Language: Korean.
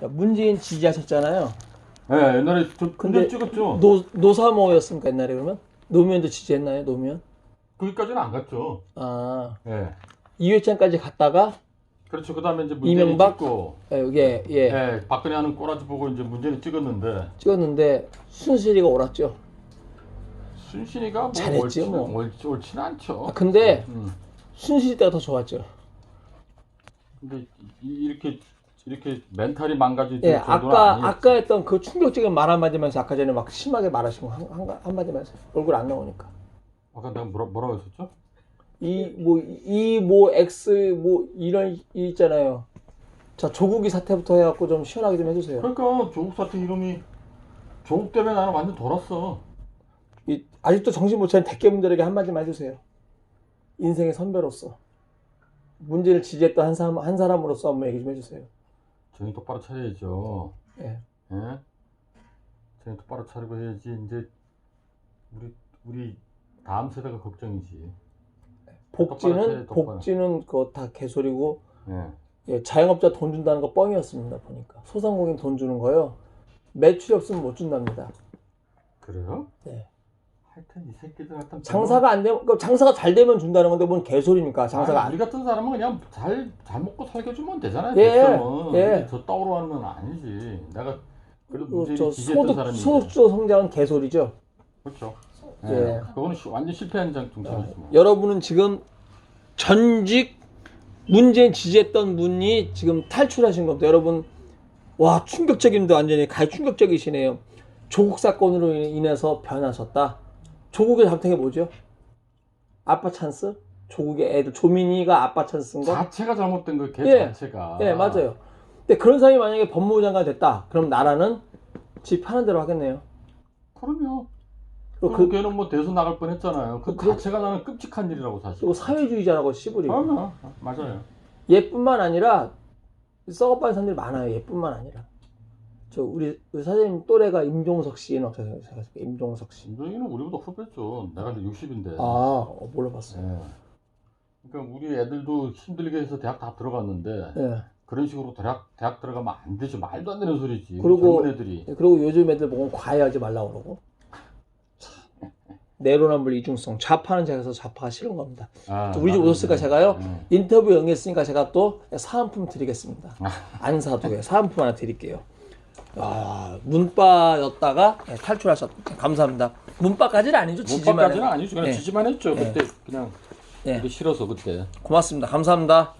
자, 문재인 지지하셨잖아요. 예, 옛날에 저 근데 찍었죠. 노 노사모였습니까 옛날에 그러면? 노무현도 지지했나요? 노무현? 거기까지는 안 갔죠. 아 예. 이회창까지 갔다가 그렇죠. 그다음에 이제 문재인 이명박? 찍고 예, 이게 예, 예, 박근혜 하는 꼬라지 보고 이제 문재인 찍었는데 찍었는데 순실이가 옳았죠. 순신이가 뭐 잘했지, 옳지는, 뭐. 옳지, 옳지는 않죠. 아, 근데 음. 순실이 때가 더 좋았죠. 근데 이- 이렇게 이렇게 멘탈이 망가질 예, 아까 아니었지. 아까 했던 그 충격적인 말 한마디만 해서 아까 전에 막 심하게 말하신 거 한, 한, 한마디만 해서 얼굴 안 나오니까. 아까 내가 뭐라, 뭐라고 했었죠? 이 뭐 이 뭐 X 뭐 이런 이 있잖아요. 자 조국이 사태부터 해갖고 좀 시원하게 좀 해주세요. 그러니까 조국 사태 이름이 조국 때문에 나는 완전 돌았어. 이, 아직도 정신 못 차린 대깨분들에게 한마디만 해주세요. 인생의 선배로서 문제를 지지했던 한 사람 한 사람으로서 한번 얘기 좀 해주세요. 정신 똑바로 차려야죠. 예. 예? 정신 똑바로 차리고 해야지 이제 우리 우리 다음 세대가 걱정이지. 복지는 똑바로. 복지는 그거 다 개소리고 예. 예, 자영업자 돈 준다는 거 뻥이었습니다 보니까 소상공인 돈 주는 거요 매출이 없으면 못 준답니다. 그래요? 네. 하여튼 이 새끼들 같은 장사가 안 되면 그러니까 장사가 잘 되면 준다는 건데 뭔 개소리입니까? 장사가 아니, 안 우리 같은 사람은 그냥 잘, 잘 먹고 살게 주면 되잖아요. 예, 백성은. 예. 저 떡으로 하는 건 아니지. 내가 그래도 그, 저 소득. 소득주 성장은 개소리죠. 그렇죠. 예. 예. 그거는 시- 완전 실패한 장 정책이지 뭐. 여러분은 지금 전직 문재인 지지했던 분이 지금 탈출하신 겁니다. 여러분 와 충격적인데 완전히 가히 충격적이시네요. 조국 사건으로 인해서 변하셨다. 조국의 게 뭐죠? 아빠 찬스? 조국의 애들 조민이가 아빠 찬스인 거? 자체가 잘못된 거예요. 걔 예. 자체가. 예 맞아요. 근데 그런 사람이 만약에 법무부 장관 됐다. 그럼 나라는 집 하는 대로 하겠네요. 그럼요. 그리고, 그리고 그, 걔는 뭐 대선 나갈 뻔했잖아요. 그 그- 자체가 나는 끔찍한 일이라고 사실. 그리고 사회주의자라고 씨부리고 그럼요. 맞아요. 얘뿐만 아니라 썩어빠진 사람들이 많아요. 얘뿐만 아니라 저 우리 그 사장님 또래가 임종석 씨는 어떻게 생각하세요? 임종석 씨. 김정희는 우리보다 후배죠. 내가 이제 60인데. 아 어, 몰라봤어요. 예. 그러니까 우리 애들도 힘들게 해서 대학 다 들어갔는데 예. 그런 식으로 대학 대학 들어가면 안 되죠. 말도 안 되는 소리지. 그리고- 젊은 애들이. 그리고 요즘 애들 보면 과외하지 말라고 그러고 참. 내로남불 이중성 좌파는 제가 좌파가 싫은 겁니다. 아, 우리 집 이제, 제가요 예. 인터뷰 응했으니까 제가 또 사은품 드리겠습니다. 아. 안 사도요 사은품 하나 드릴게요. 아 문바였다가 예, 탈출하셨 감사합니다. 문바까지는 아니죠 지지만 문법까지는 아니죠. 그냥 예. 지지만 했죠. 그때 그냥 예. 이게 싫어서 그때. 고맙습니다. 감사합니다.